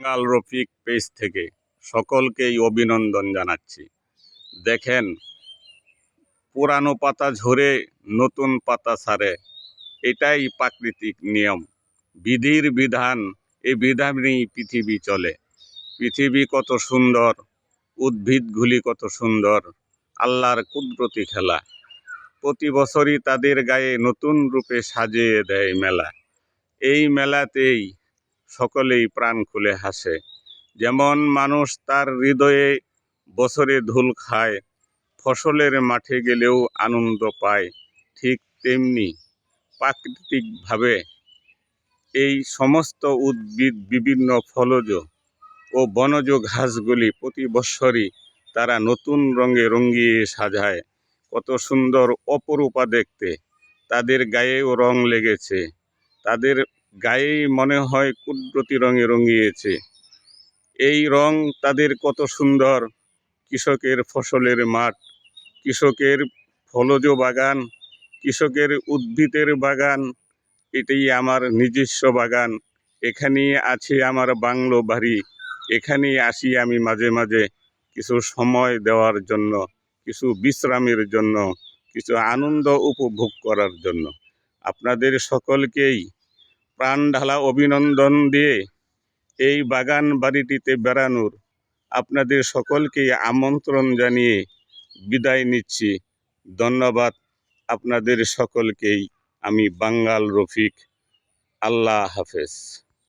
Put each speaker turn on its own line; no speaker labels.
বাঙ্গাল Rafiq page থেকে সকলকেই অভিনন্দন জানাচ্ছি। দেখেন, পুরানো পাতা ঝরে নতুন পাতা সারে। এটাই প্রাকৃতিক নিয়ম। বিধির বিধান এই বিধানেই পৃথিবী চলে। পৃথিবী কত সুন্দর, উদ্ভিদগুলি কত সুন্দর, আল্লাহর কুদরতি খেলা। প্রতি বছরই তাদের গায়ে নতুন রূপে সাজিয়ে দেয় মেলা। এই মেলাতেই সকলেই প্রাণ খুলে হাসে। যেমন মানুষ তার হৃদয়ে বছরে ধুল খায়, ফসলের মাঠে গেলেও আনন্দ পায়, ঠিক তেমনি প্রাকৃতিকভাবে। এই সমস্ত উদ্ভিদ, বিভিন্ন ফলজ ও বনজ ঘাসগুলি প্রতি বৎসরই তারা নতুন রঙে রঙিয়ে সাজায়। কত সুন্দর অপরূপা দেখতে। তাদের গায়েও রং লেগেছে। তাদের গায়েই মনে হয় কুদরতি রঙে রঙিয়েছে। এই রং তাদের কত সুন্দর। কৃষকের ফসলের মাঠ, কৃষকের ফলজ বাগান, কৃষকের উদ্ভিদের বাগান, এটাই আমার নিজস্ব বাগান। এখানেই আছে আমার বাংলো বাড়ি। এখানেই আসি আমি মাঝে মাঝে কিছু সময় দেওয়ার জন্য, কিছু বিশ্রামের জন্য, কিছু আনন্দ উপভোগ করার জন্য। আপনাদের সকলকেই প্রাণ ঢালা অভিনন্দন দিয়ে এই বাগান বাড়িটিতে বেড়ানোর আপনাদের সকলকে আমন্ত্রণ জানিয়ে বিদায় নিচ্ছি। ধন্যবাদ আপনাদের সকলকেই। আমি বাঙ্গাল রফিক। আল্লাহ হাফেজ।